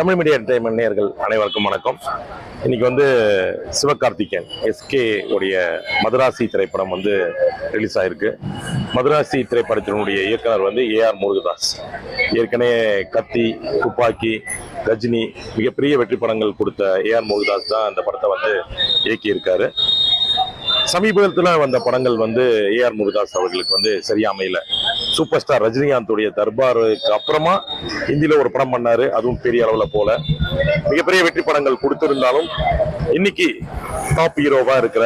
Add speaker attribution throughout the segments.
Speaker 1: Tamil media entertainment நேர்கள் அனைவருக்கும் வணக்கம். இன்னைக்கு வந்து சிவகார்த்திகேயன் எஸ்கே உடைய மதராசி திரைப்படம் வந்து ரிலீஸ் ஆயிருக்கு. மதராசி திரைப்படத்தினுடைய இயக்குனர் வந்து ஏஆர் முருகதாஸ். ஏற்கனவே கத்தி துப்பாக்கி கஜினி மிகப்பெரிய வெற்றி படங்கள் கொடுத்த ஏஆர் முருகதாஸ் தான் அந்த படத்தை வந்து இயக்கியிருக்காரு. சமீபத்தில் வந்த படங்கள் வந்து ஏஆர் முருகதாஸ் அவர்களுக்கு வந்து சரியா அமையல. சூப்பர் ஸ்டார் ரஜினிகாந்தோடைய தர்பாருக்கு அப்புறமா ஹிந்தியில் ஒரு படம் பண்ணார். அதுவும் பெரிய அளவில் போல. மிகப்பெரிய வெற்றி படங்கள் கொடுத்துருந்தாலும் இன்னைக்கு டாப் ஹீரோவாக இருக்கிற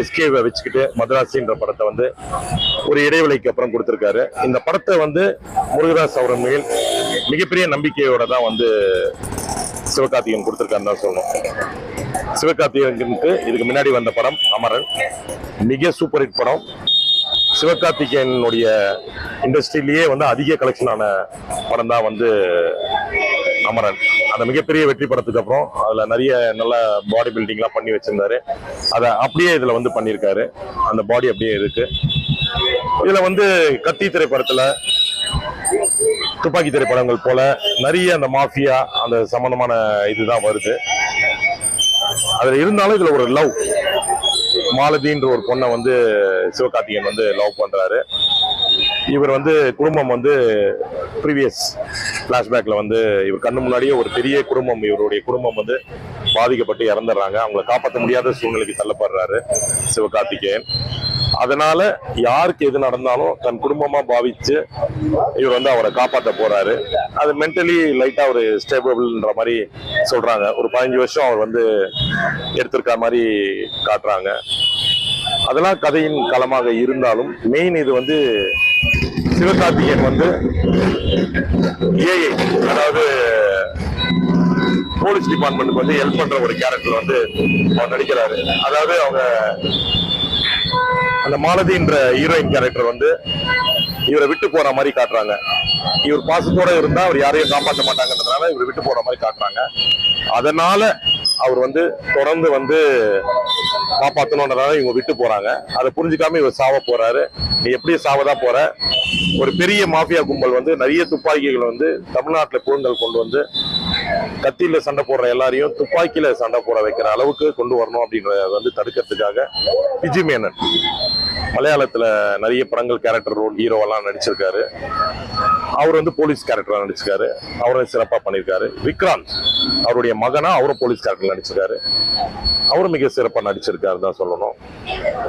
Speaker 1: எஸ்கேவை வச்சுக்கிட்டு மதராசின்ற படத்தை வந்து ஒரு இடைவெளிக்கு அப்புறம் கொடுத்துருக்காரு. இந்த படத்தை வந்து முருகதாஸ் அவர்கள் மேல் மிகப்பெரிய நம்பிக்கையோட தான் வந்து சிவகார்த்திகேயன் கொடுத்துருக்காருன்னு தான் சொல்லணும். சிவகார்த்திகனுக்கு இதுக்கு முன்னாடி வந்த படம் அமரன். மிக சூப்பர் ஹிட் படம். சிவகார்த்திகேயனுடைய இண்டஸ்ட்ரியிலேயே வந்து அதிக கலெக்ஷனான படம் தான் வந்து அமரன். அந்த மிகப்பெரிய வெற்றி படத்துக்கு அப்புறம் அதில் நிறைய நல்ல பாடி பில்டிங்லாம் பண்ணி வச்சுருந்தாரு. அதை அப்படியே இதில் வந்து பண்ணியிருக்காரு. அந்த பாடி அப்படியே இருக்கு. இதில் வந்து கத்தி திரைப்படத்தில் துப்பாக்கி திரைப்படங்கள் போல நிறைய அந்த மாஃபியா அந்த சம்பந்தமான இதுதான் வருது. அதில் இருந்தாலும் இதில் ஒரு லவ் மாலதின்ற ஒரு பொண்ணை வந்து சிவகார்த்திகேயன் வந்து லவ் பண்றாரு. இவர் வந்து குடும்பம் வந்து ப்ரீவியஸ் ஃப்ளாஷ்பேக்கில் வந்து இவர் கண்ணு முன்னாடியே ஒரு பெரிய குடும்பம் இவருடைய குடும்பம் வந்து பாதிக்கப்பட்டு இறந்துடுறாங்க. அவங்கள காப்பாற்ற முடியாத சூழ்நிலைக்கு தள்ளப்படுறாரு சிவகார்த்திகேயன். அதனால யாருக்கு எது நடந்தாலும் தன் குடும்பமா பாவிச்சு இவர் வந்து அவரை காப்பாற்ற போறாரு. அது மென்டலி லைட்டா ஒரு ஸ்டேபிள்ன்ற மாதிரி சொல்றாங்க. ஒரு பதினஞ்சு வருஷம் அவர் வந்து எடுத்திருக்கிற மாதிரி காட்டுறாங்க. அதெல்லாம் கதையின் களமாக இருந்தாலும் மெயின் இது வந்து சிவகார்த்திகேயன் வந்து ஏஐ அதாவது போலீஸ் டிபார்ட்மெண்ட்டுக்கு வந்து ஹெல்ப் பண்ற ஒரு கேரக்டர் வந்து அவர் நடிக்கிறாரு. அதாவது அவங்க அந்த மாலதின்ற ஹீரோயின் கேரக்டர் வந்து இவரை விட்டு போற மாதிரி காட்டுறாங்க. இவர் பாசத்தோட இருந்தா அவர் யாரையும் காப்பாற்ற மாட்டாங்கன்றதுனால இவர் விட்டு போற மாதிரி காட்டுறாங்க. அதனால அவர் வந்து தொடர்ந்து வந்து காப்பாற்றணுன்றதால இவங்க விட்டு போறாங்க. அதை புரிஞ்சுக்காம இவர் சாவ போறாரு. நீ எப்படி சாவதா போற. ஒரு பெரிய மாஃபியா கும்பல் வந்து நிறைய துப்பாக்கிகள் வந்து தமிழ்நாட்டுல புழுங்கல் கொண்டு வந்து கத்தியில சண்டை போடுற எல்லாரையும் துப்பாக்கியில சண்டை போட வைக்கிற அளவுக்கு கொண்டு வரணும் அப்படின்றத வந்து தடுக்கிறதுக்காக விஜி மேனன். மலையாளத்துல நிறைய படங்கள் கேரக்டர் ரோல் ஹீரோவெல்லாம் நடிச்சிருக்காரு. அவர் வந்து போலீஸ் கேரக்டரா நடிச்சிருக்காரு. அவரை சிறப்பா பண்ணியிருக்காரு. விக்ராந்த் அவருடைய மகனா அவரும் போலீஸ் கேரக்டர் நடிச்சிருக்காரு. அவரும் மிக சிறப்பா நடிச்சிருக்காரு தான் சொல்லணும்.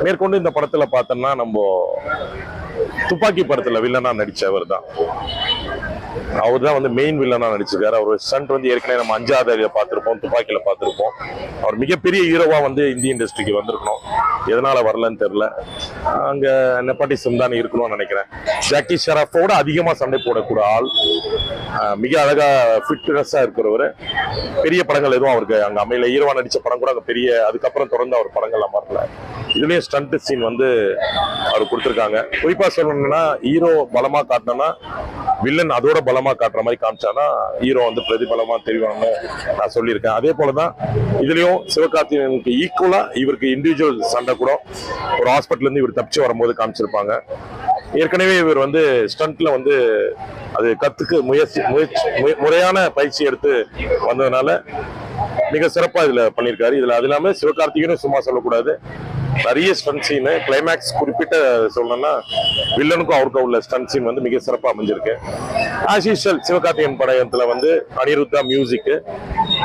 Speaker 1: மேற்கொண்டு இந்த படத்துல பார்த்தோம்னா நம்ம துப்பாக்கி படத்துல வில்லனா நடிச்சவர் தான். அவர் தான் வந்து மெயின் வில்லனா நடிச்சிருக்காரு. அவர் ஸ்டண்ட் வந்து ஏற்கனவே நம்ம அஞ்சாவது இதை பார்த்திருப்போம் துப்பாக்கியில பார்த்திருப்போம். அவர் மிகப்பெரிய ஹீரோவா வந்து இந்திய இண்டஸ்ட்ரிக்கு வந்திருக்கணும். எதனால வரலன்னு தெரியல. அங்க நெப்பாட்டிசம் தான் இருக்கணும்னு நினைக்கிறேன். ஜாக்கி ஷெராஃபோட அதிகமா சண்டை போடக்கூட ஆள். மிக அழகா ஃபிட்னஸா இருக்கிறவர். பெரிய படங்கள் எதுவும் அவருக்கு அங்க அமையல. ஹீரோவா நடிச்ச படம் கூட அங்க பெரிய அதுக்கப்புறம் தொடர்ந்து அவர் படங்கள்லாம் வரல. இதுலயும் ஸ்டண்ட் சீன் வந்து அவர் கொடுத்துருக்காங்க. குறிப்பா சொல்லணும்னா ஹீரோ பலமா காட்டினோன்னா வில்லன் அதோட பலமா காட்டுற மாதிரி காமிச்சானா ஹீரோ வந்து பிரதிபலமா தெரிவாங்கன்னு நான் சொல்லியிருக்கேன். அதே போலதான் இதுலயும் சிவகார்த்திகேயனுக்கு ஈக்குவலா இவருக்கு இண்டிவிஜுவல் சண்டை கூட ஒரு ஹாஸ்பிட்டல் இருந்து இவர் தப்பிச்சு வரும்போது காமிச்சிருப்பாங்க. ஏற்கனவே இவர் வந்து ஸ்டண்ட்ல வந்து அது கத்துக்கு முயற்சி முயற்சி முறையான பயிற்சி எடுத்து வந்ததுனால மிக சிறப்பா இதுல பண்ணியிருக்காரு. இதுல அது இல்லாம சிவகார்த்திகேயனும் சும்மா சொல்லக்கூடாது. நிறைய ஸ்டன் சீனு கிளைமேக்ஸ் குறிப்பிட்ட சொல்லணும்னா வில்லனுக்கும் அவருக்கும் உள்ள ஸ்டன் சீன் வந்து மிக சிறப்பாக அமைஞ்சிருக்கு. ஆஸ் யூஷுவல் சிவகார்த்திகன் படத்துல வந்து அனிருத்தா மியூசிக்கு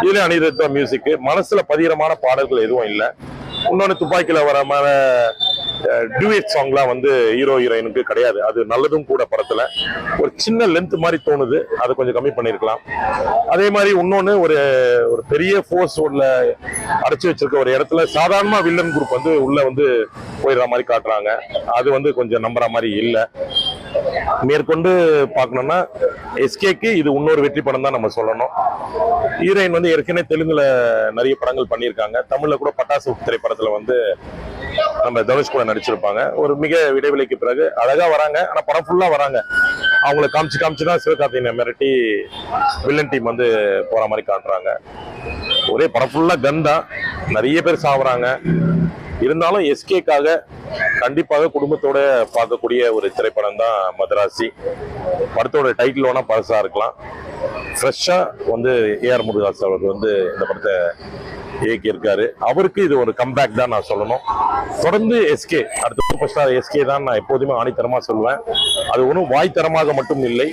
Speaker 1: இதுல அனிருத்தா மியூசிக்கு மனசுல பதிரமான பாடல்கள் எதுவும் இல்லை. இன்னொன்று துப்பாக்கியில் வர மாதிரி டியூஎட் சாங்லாம் வந்து ஹீரோ ஹீரோயினுக்கு கிடையாது. அது நல்லதும் கூட படத்தில். ஒரு சின்ன லென்த் மாதிரி தோணுது. அதை கொஞ்சம் கம்மி பண்ணிருக்கலாம். அதே மாதிரி இன்னொன்னு ஒரு ஒரு பெரிய ஃபோர்ஸ் உள்ள அடைச்சி வச்சிருக்க ஒரு இடத்துல சாதாரணமாக வில்லன் குரூப் வந்து உள்ளே வந்து போயிடுற மாதிரி காட்டுறாங்க. அது வந்து கொஞ்சம் நம்புற மாதிரி இல்லை. மேற்கொண்டு பார்க்கணும்னா எஸ்கேக்கு இது இன்னொரு வெற்றி படம் தான் நம்ம சொல்லணும். ஹீரோயின் வந்து ஏற்கனவே தெலுங்குல நிறைய படங்கள் பண்ணியிருக்காங்க. தமிழ்ல கூட பட்டாசு திரைப்படத்துல வந்து நம்ம தனுஷ் கூட நடிச்சிருப்பாங்க. ஒரு மிக இடைவெளிக்கு பிறகு அழகா வராங்க. ஆனா படம் ஃபுல்லா வராங்க. அவங்கள காமிச்சு காமிச்சு தான் சிவகார்த்திகேயனை மிரட்டி வில்லன் டீம் வந்து போற மாதிரி காட்டுறாங்க. ஒரே படம் ஃபுல்லா கன் தான். நிறைய பேர் சாவுறாங்க. இருந்தாலும் எஸ்கேக்காக கண்டிப்பாக குடும்பத்தோட பார்க்கக்கூடிய ஒரு திரைப்படம் தான் மதராசி. படத்தோட டைட்டில் வேணா பழசா இருக்கலாம். ஃப்ரெஷ்ஷாக வந்து ஏஆர் முருகாஸ் அவர்கள் வந்து இந்த படத்தை இயக்கியிருக்காரு அவருக்கு இது ஒரு கம்பேக் தான் நான் சொல்லணும். தொடர்ந்து எஸ்கே அடுத்த சூப்பர் ஸ்டார் எஸ்கே தான் நான் எப்போதுமே ஆணித்தரமாக சொல்லுவேன். அது ஒன்றும் வாய்த்தரமாக மட்டும் இல்லை.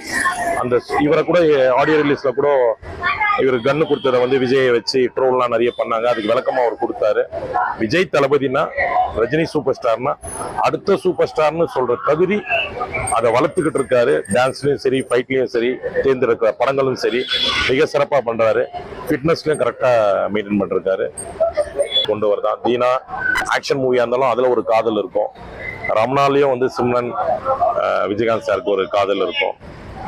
Speaker 1: அந்த இவரை கூட ஆடியோ ரிலீஸில் கூட இவர் கன்னு கொடுத்ததை வந்து விஜயை வச்சு ட்ரோல்லாம் நிறைய பண்ணாங்க. அதுக்கு விளக்கமா அவர் கொடுத்தாரு. விஜய் தளபதினா ரஜினி சூப்பர் ஸ்டார்னா அடுத்த சூப்பர் ஸ்டார்னு சொல்ற தகுதி அதை வளர்த்துக்கிட்டு இருக்காரு. டான்ஸ்லயும் சரி ஃபைட்லயும் சரி தேர்ந்தெடுக்கிற படங்களும் சரி மிக சிறப்பா பண்றாரு. ஃபிட்னஸ்லயும் கரெக்டா மெயின்டைன் பண்ணிருக்காரு. கொண்டு வரதான் தீனா. ஆக்ஷன் மூவியா இருந்தாலும் அதுல ஒரு காதல் இருக்கும். ரம்னாலையும் வந்து சிம்ரன் விஜயகாந்த் சாருக்கு ஒரு காதல் இருக்கும்.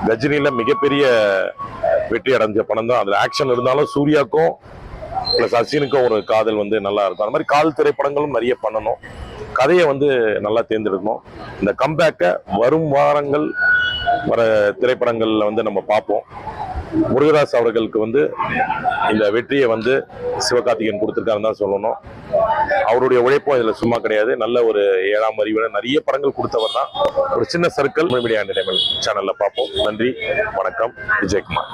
Speaker 1: கஜினில மிகப்பெரிய வெற்றி அடைஞ்ச படம் தான். அதுல ஆக்ஷன் இருந்தாலும் சூர்யாக்கும் பிளஸ் அசினுக்கும் ஒரு காதல் வந்து நல்லா இருக்கும். அந்த மாதிரி காதல் திரைப்படங்களும் நிறைய பண்ணணும். கதையை வந்து நல்லா தேர்ந்தெடுக்கணும். இந்த கம்பேக்கை வரும் வாரங்கள் வர திரைப்படங்கள்ல வந்து நம்ம பார்ப்போம். முருகதாஸ் அவர்களுக்கு வந்து இந்த வெற்றியை வந்து சிவகார்த்திகேயன் கொடுத்துருக்காருன்னு தான் சொல்லணும். அவருடைய உழைப்பும் இதில் சும்மா கிடையாது. நல்ல ஒரு ஏழாம் அறிவுல நிறைய படங்கள் கொடுத்தவர் தான். ஒரு சின்ன சர்க்கிள் மீடியா என்டர்டைன்மெண்ட் சேனலில் பார்ப்போம். நன்றி வணக்கம் விஜயகுமார்.